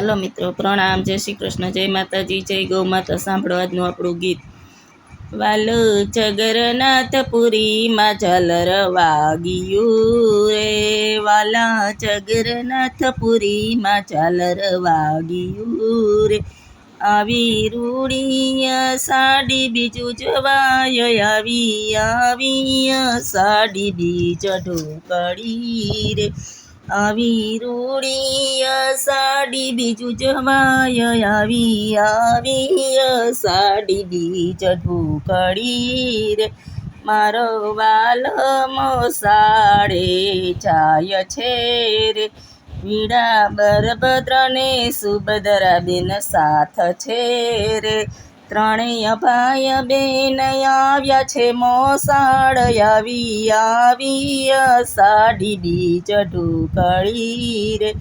હાલો મિત્રો, પ્રણામ, જય શ્રી કૃષ્ણ, જય માતાજી, જય ગૌ માતા, સાંભળો આજનું આપણું ગીત. વાલો જગરનાથપુરીમાં ઝાલર વાગ્યું રે. વાલા જગરનાથપુરીમાં ઝાલર વાગ્યું રે. આવી રૂડી સાડી બીજું જવાય, આવી આવી સાડી બીજ ઢોકળી રે. આવી રૂડી સાડી બીજું જવાય આવી આવી સાડી બીજ ઢોકળી રે મારો વાલમો સાડે જાય છે રે વીડા બરભદ્રને સુભદ્રા બેન સાથ છે રે ત્રણેય ભાઈ બેન આવ્યા છે, મોસાળ આવી આવી સાડી બીજ ઢુકળી રે.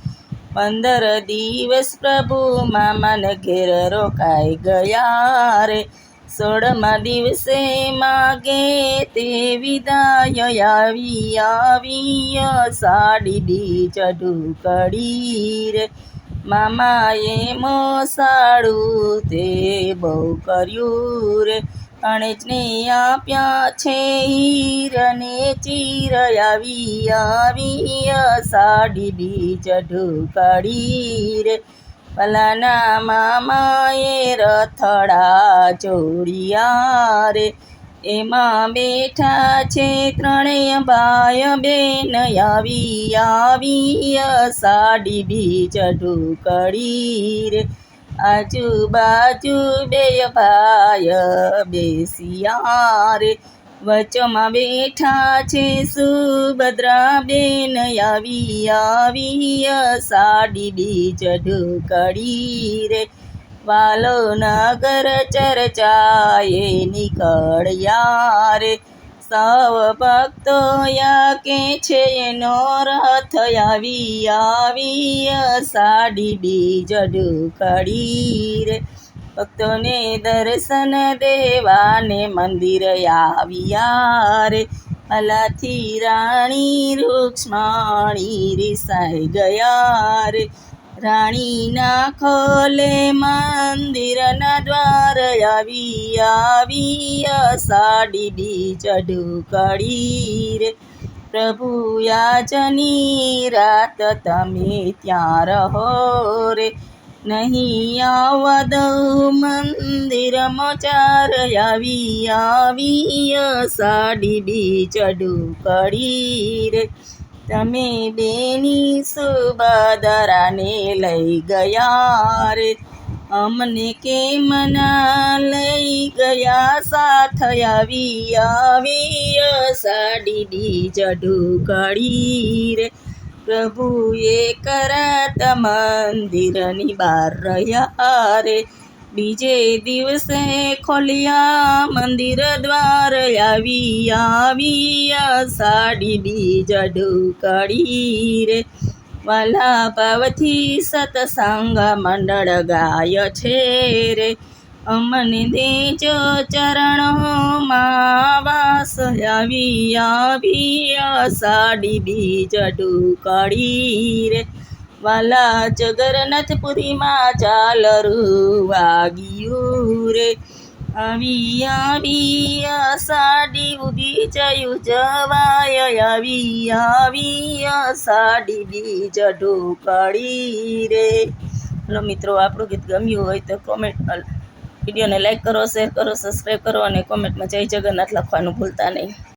પંદર દિવસ પ્રભુ મામાને ઘેર રોકાઈ ગયા રે. સોળમા દિવસે માગે તે વિદાય આવી આવી સાડી બીજ ઢુકળી રે. મામાએ મોસાળું તે બહુ કર્યું રે. અણેજને આપ્યા છે હીરને ચીર આવી આવી સાડી બીજ ઢોકળી રે. પલાના મામાએ રથડા ચોડિયા રે. એમાં બેઠા છે ત્રણેય ભાઈ બેન આવી આવી સાડી બીજ ઢોકળી રે આજુબાજુ બે ભાઈ બેસિયા રે વચમાં બેઠા છે સુભદ્રા બેન. આવી આવી સાડી બીજ ઢોકળી રે વાલો નગર ચર્ચાએ નીકળ્યા રે સૌ ભક્તો કે છે એનો રથ આવી આવી સાડી બીજ કડી રે ભક્તોને દર્શન દેવાને મંદિર આવ્યા રે અલાથી રાણી રૂક્ષ્માણી રિસાઈ ગયા રે રાણીના ખોલે મંદિરના દ્વાર આવી આવી સાડી બીજ ઢોકળી રે. પ્રભુ યાજની રાત તમે ત્યાં રહો રે. નહીં આવદ મંદિરમાં ચાર આવી આવી સાડી બીજ ઢોકળી રે. તમે બેની સુબદરાને લઈ ગયા રે. અમને કેમ ના લઈ ગયા? સાથ આવી આવી સાડી ઢોકળી રે. પ્રભુએ કરત મંદિરની બહાર રહ્યા રે. બીજે દિવસે ખોલ્યા મંદિર દ્વાર આવી આવી સાડી બીજા ઢુકડી રે. વાલા પાવથી સતસંગ મંડળ ગાય છે રે. અમને દેજો ચરણોમાં વાસ આવી આવી સાડી બીજ ઢુકડી રે. વાલા જગન્નાથપુરીમાં ચાલરું વાગ્યું રે. આવી આવી સાડી ઊભી જયું જવાય, આવી આવી સાડી બીજ ઢોકળી રે. હલો મિત્રો, આપણું ગીત ગમ્યું હોય તો કોમેન્ટ વિડીયોને લાઈક કરો શેર કરો સબસ્ક્રાઈબ કરો અને કોમેન્ટમાં જય જગન્નાથ લખવાનું ભૂલતા નહીં.